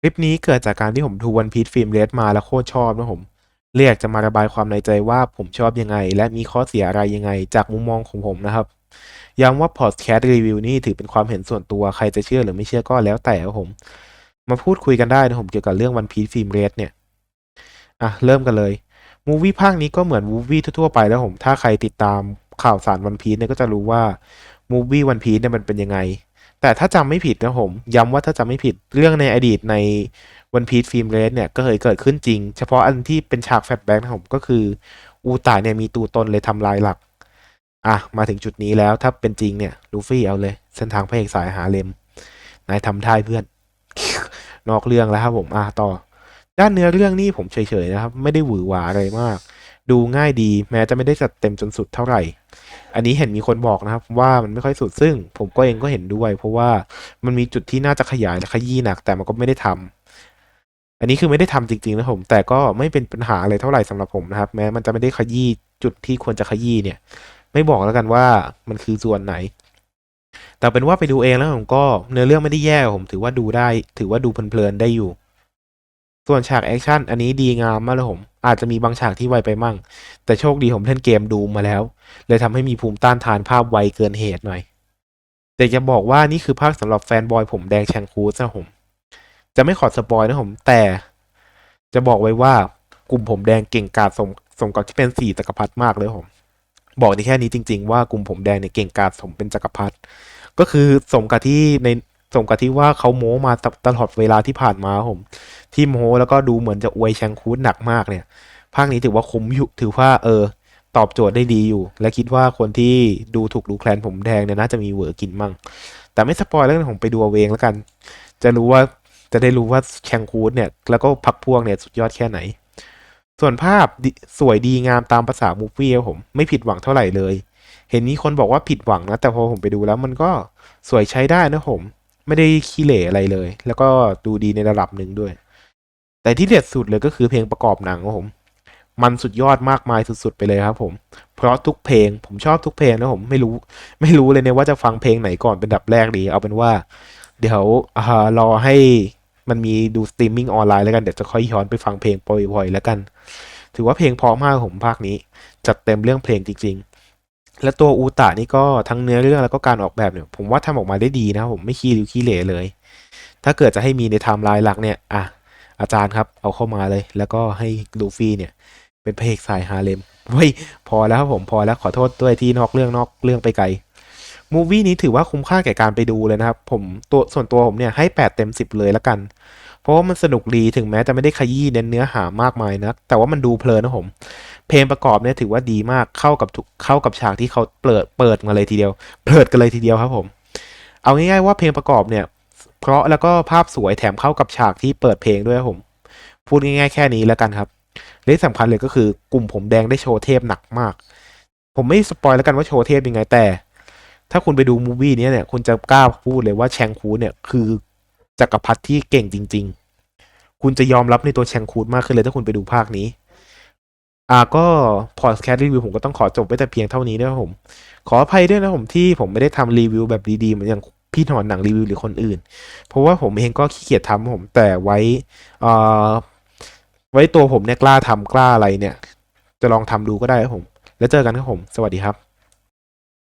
คลิปนี้เกิดจากการที่ผมดูวันพี e ฟิล์มเรสมาแล้วโคตรชอบนะผมเลยอยากจะมาระบายความในใจว่าผมชอบยังไง และมีข้อเสียอะไรยังไง จากมุมมองของผมนะครับ ย้ำว่าพอดแคสต์รีวิวนี่ถือเป็นความเห็นส่วนตัวใครจะเชื่อหรือไม่เชื่อก็แล้วแต่ครับผม มาพูดคุยกันได้นะผมเกี่ยวกับเรื่องวันพี e ฟิล์มเรสเนี่ย อะ เริ่มกันเลย มูวี่ภาคนี้ก็เหมือนมูวี่ทั่วๆไปแล้วผม ถ้าใครติดตามข่าวสารวันพี e เนี่ยก็จะรู้ว่ามูวี่วันพี e เนี่ยมันเป็นยังไง แต่ถ้าจำไม่ผิดนะผม ย้ำว่าถ้าจำไม่ผิดเรื่องในอดีตในวันพี e ฟิล์มเรสเนี่ยก็เคยเกิดขึ้นจริง เฉพาะอันที่เป็นฉากแฟลชแบ็กนะผมก็คือ อูตาเนี่ยมีตัวตนเลยทำลายหลัก อะ มาถึงจุดนี้แล้วถ้าเป็นจริงเนี่ยลูฟี่เอาเลย เส้นทางพระเอกสายหาเลมนายทำท่ายเพื่อน นอกเรื่องแล้วครับผมอะต่อ ด้านเนื้อเรื่องนี่ผมเฉยๆนะครับ ไม่ได้หวือหวาอะไรมาก ดูง่ายดีแม้จะไม่ได้จัดเต็มจนสุดเท่าไหร่ อันนี้เห็นมีคนบอกนะครับว่ามันไม่ค่อยสุดซึ่ง ผมก็เองก็เห็นด้วย เพราะว่ามันมีจุดที่น่าจะขยายและขยี้หนักแต่มันก็ไม่ได้ทำอันนี้คือไม่ได้ทำจริงๆนะผม แต่ก็ไม่เป็นปัญหาอะไรเท่าไหร่สำหรับผมนะครับ แม้มันจะไม่ได้ขยี้จุดที่ควรจะขยี้เนี่ย ไม่บอกแล้วกันว่ามันคือส่วนไหน แต่เป็นว่าไปดูเองแล้วผมก็เนื้อเรื่องไม่ได้แย่ผมถือว่าดูได้ ถือว่าดูเพลินๆได้อยู่ ส่วนฉากแอคชั่นอันนี้ดีงามมากเลยผม อาจจะมีบางฉากที่ไวไปมั่ง แต่โชคดีผมเล่นเกมดูมาแล้ว เลยทำให้มีภูมิต้านทานภาพไวเกินเหตุหน่อย แต่จะบอกว่านี่คือภาคสำหรับแฟนบอยผมแดงแชงคูสนะผม จะไม่ขอสปอยนะผม แต่ จะบอกไว้ว่ากลุ่มผมแดงเก่งกาจสมสมกับที่เป็นสี่จักรพรรดิมากเลยผม บอกในแค่นี้จริง ๆ ว่ากลุ่มผมแดงเนี่ยเก่งกาจสมเป็นจักรพรรดิก็คือสมกับที่ใน สมกับที่ว่าเขาโม้มาตตลอดเวลาที่ผ่านมาผมที่โม้แล้วก็ดูเหมือนจะอวยแชงคูดหนักมากเนี่ย ภาคนี้ถือว่าคุ้มอยู่ถือว่าเออ ตอบโจทย์ได้ดีอยู่ และคิดว่าคนที่ดูถูกดูแคลนผมแดงเนี่ยน่าจะมีเหวอกินมั่ง แต่ไม่สปอยแล้วกันผมไปดูเอาเองแล้วกัน จะรู้ว่าจะได้รู้ว่าแชงคูดเนี่ย แล้วก็พักพวกเนี่ยสุดยอดแค่ไหน ส่วนภาพสวยดีงามตามภาษามูฟวี่ครับผมไม่ผิดหวังเท่าไหร่เลย เห็นมีคนบอกว่าผิดหวังนะ แต่พอผมไปดูแล้วมันก็สวยใช้ได้นะผม ไม่ได้ขี้เหร่อะไรเลย แล้วก็ดูดีในระดับหนึ่งด้วย แต่ที่เด็ดสุดเลยก็คือเพลงประกอบหนังครับผม มันสุดยอดมากมายสุดๆไปเลยครับผม เพราะทุกเพลงผมชอบทุกเพลงนะผมไม่รู้ ไม่รู้เลยเนี่ยว่าจะฟังเพลงไหนก่อนเป็นดับแรกดี เอาเป็นว่า เดี๋ยวอรอให้มันมีดูสตรีมมิ่งออนไลน์แล้วกันเดี๋ยวจะค่อยย้อนไปฟังเพลงปล่อยๆแล้วกัน ถือว่าเพลงเพราะมากผมภาคนี้ จัดเต็มเรื่องเพลงจริงๆ และตัวอูตานี่ก็ทั้งเนื้อเรื่องแล้วก็การออกแบบเนี่ย ผมว่าทำออกมาได้ดีนะผมไม่ขี้ริ้วขี้เหร่เลย ถ้าเกิดจะให้มีในไทม์ไลน์หลักเนี่ยอะอาจารย์ครับเอาเข้ามาเลย แล้วก็ให้ลูฟี่เนี่ย เป็นพระเอกสายฮาเลมเฮ้ยพอแล้วครับผมพอแล้วขอโทษด้วยที่นอกเรื่องนอกเรื่องไปไกลมูวี่นี้ถือว่าคุ้มค่าแก่การไปดูเลยนะครับ ผมตัวส่วนตัวผมเนี่ยให้ 8 เต็ม 10 เลยละกัน เพราะว่ามันสนุกดีถึงแม้จะไม่ได้ขยี้เน้นเนื้อหามากมายนะ แต่ว่ามันดูเพลินนะผม เพลงประกอบเนี่ยถือว่าดีมากเข้ากับทุกเข้ากับฉากที่เขาเปิดเปิดมาเลยทีเดียว เปิดกันเลยทีเดียวครับผม เอาง่ายๆว่าเพลงประกอบเนี่ย เพราะแล้วก็ภาพสวยแถมเข้ากับฉากที่เปิดเพลงด้วยครับผม พูดง่ายๆแค่นี้แล้วกันครับและสำคัญเลยก็คือกลุ่มผมแดงได้โชว์เทพหนักมาก ผมไม่สปอยแล้วกันว่าโชว์เทพยังไงแต่ ถ้าคุณไปดูมูวี่นี้เนี่ยคุณจะกล้าพูดเลยว่าแชงคูเนี่ยคือจักรพรรดิที่เก่งจริง ๆ คุณจะยอมรับในตัวแชงคูดมากขึ้นเลยถ้าคุณไปดูภาคนี้ อ่าก็พอดแคสต์รีวิวผมก็ต้องขอจบไว้แต่เพียงเท่านี้นะครับผม ขออภัยด้วยนะผมที่ผมไม่ได้ทำรีวิวแบบดีๆเหมือนอย่างพี่ถอนหนังรีวิวหรือคนอื่น เพราะว่าผมเองก็ขี้เกียจทำผมแต่ไว้เอ่อไว้ตัวผมเนี่ยกล้าทำกล้าอะไรเนี่ย จะลองทำดูก็ได้ครับผม แล้วเจอกันครับผม สวัสดีครับ